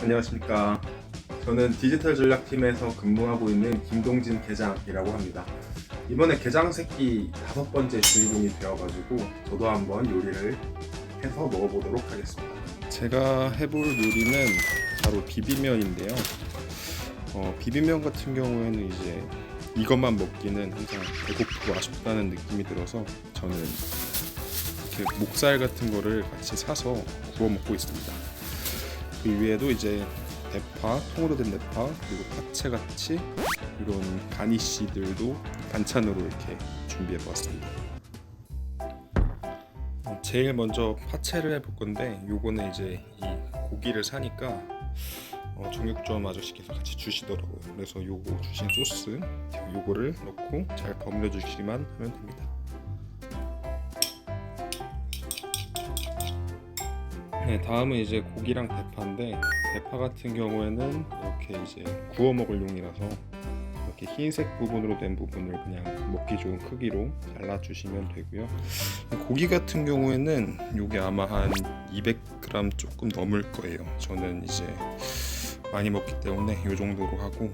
안녕하십니까. 저는 디지털 전략팀에서 근무하고 있는 김동진 계장이라고 합니다. 이번에 게장 새끼 다섯 번째 주인공이 되어가지고 저도 한번 요리를 해서 먹어보도록 하겠습니다. 제가 해볼 요리는 바로 비빔면인데요. 어, 비빔면 같은 경우에는 이제 이것만 먹기는 항상 배고프고 아쉽다는 느낌이 들어서 저는 이렇게 목살 같은 거를 같이 사서 구워 먹고 있습니다. 그 위에도 이제 대파, 통으로 된 대파, 그리고 파채 같이 이런 가니쉬들도 반찬으로 이렇게 준비해 보았습니다. 어, 제일 먼저 파채를 해볼 건데 요거는 이제 이 고기를 사니까 어, 정육점 아저씨께서 같이 주시더라고요. 그래서 요거 주신 소스 요거를 넣고 잘 버무려 주시기만 하면 됩니다. 네, 다음은 이제 고기랑 대파인데 대파 같은 경우에는 이렇게 이제 구워 먹을 용이라서 이렇게 흰색 부분으로 된 부분을 그냥 먹기 좋은 크기로 잘라 주시면 되고요. 고기 같은 경우에는 이게 아마 한 200g 조금 넘을 거예요. 저는 이제 많이 먹기 때문에 이 정도로 하고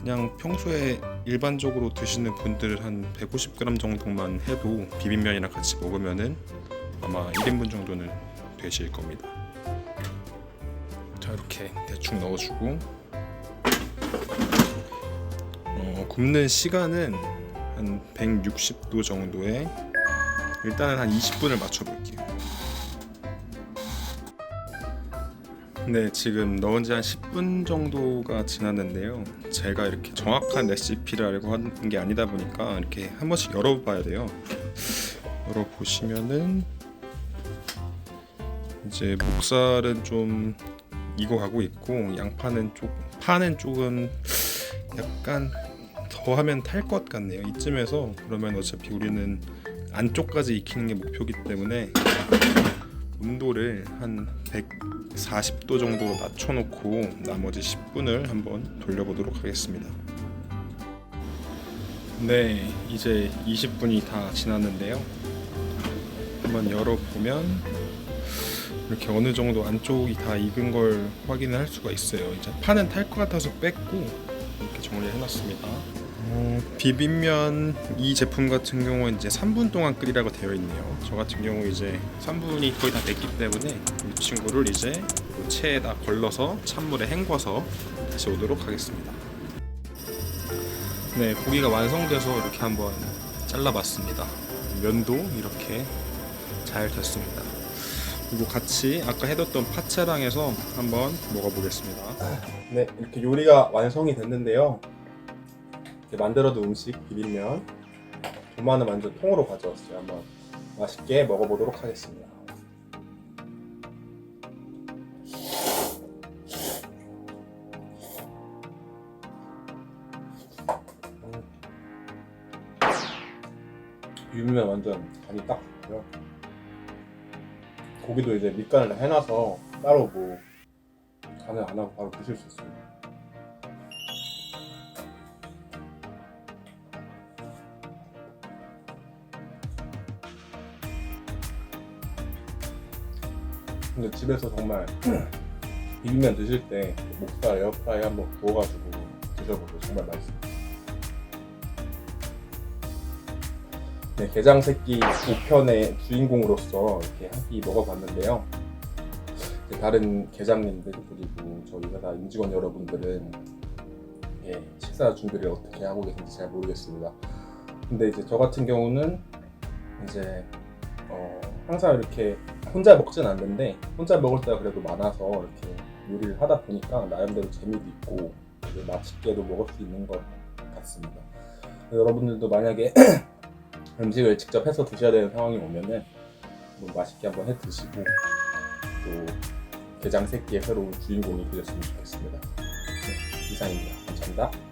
그냥 평소에 일반적으로 드시는 분들 한 150g 정도만 해도 비빔면이랑 같이 먹으면은 아마 1인분 정도는 되실 겁니다. 자 이렇게 대충 넣어주고 어, 굽는 시간은 한 160도 정도에 일단은 한 20분을 맞춰볼게요. 네, 지금 넣은 지 한 10분 정도가 지났는데요. 제가 이렇게 정확한 레시피를 알고 하는 게 아니다 보니까 이렇게 한 번씩 열어봐야 돼요. 열어보시면은 이제 목살은 좀 익어가고 있고 양파는 좀 파는 조금 약간 더 하면 탈 것 같네요. 이쯤에서 그러면 어차피 우리는 안쪽까지 익히는 게 목표기 때문에 온도를 한 140도 정도로 낮춰놓고 나머지 10분을 한번 돌려보도록 하겠습니다. 네, 이제 20분이 다 지났는데요. 한번 열어보면 이렇게 어느 정도 안쪽이 다 익은 걸 확인을 할 수가 있어요. 이제 파는 탈 것 같아서 뺐고 이렇게 정리를 해놨습니다. 어, 비빔면 이 제품 같은 경우는 이제 3분 동안 끓이라고 되어 있네요. 저 같은 경우 이제 3분이 거의 다 됐기 때문에 이 친구를 이제 그 체에다 걸러서 찬물에 헹궈서 다시 오도록 하겠습니다. 네, 고기가 완성돼서 이렇게 한번 잘라봤습니다. 면도 이렇게 잘 됐습니다. 그리고 같이 아까 해뒀던 파채랑 해서 한번 먹어보겠습니다. 네, 이렇게 요리가 완성이 됐는데요. 이렇게 만들어둔 음식 비빔면 도마는 완전 통으로 가져왔어요. 한번 맛있게 먹어보도록 하겠습니다. 비빔면 완전 간이 딱 좋고요. 고기도 이제 밑간을 다 해놔서 따로 뭐 간을 안 하고 바로 드실 수 있습니다. 근데 집에서 정말 비빔면 드실 때 목살 에어프라이 한번 구워가지고 드셔보세요. 정말 맛있어요. 네, 게장 새끼 5편의 주인공으로서 이렇게 한 끼 먹어봤는데요. 다른 계장님들 그리고 저희 회사 임직원 여러분들은 예, 식사 준비를 어떻게 하고 계신지 잘 모르겠습니다. 근데 이제 저 같은 경우는 이제 어, 항상 이렇게 혼자 먹진 않는데 혼자 먹을 때가 그래도 많아서 이렇게 요리를 하다 보니까 나름대로 재미도 있고 맛있게도 먹을 수 있는 것 같습니다. 여러분들도 만약에 음식을 직접 해서 드셔야 되는 상황이 오면은 뭐 맛있게 한번 해 드시고 또 게장 새끼의 새로운 주인공이 되셨으면 좋겠습니다. 네, 이상입니다. 감사합니다.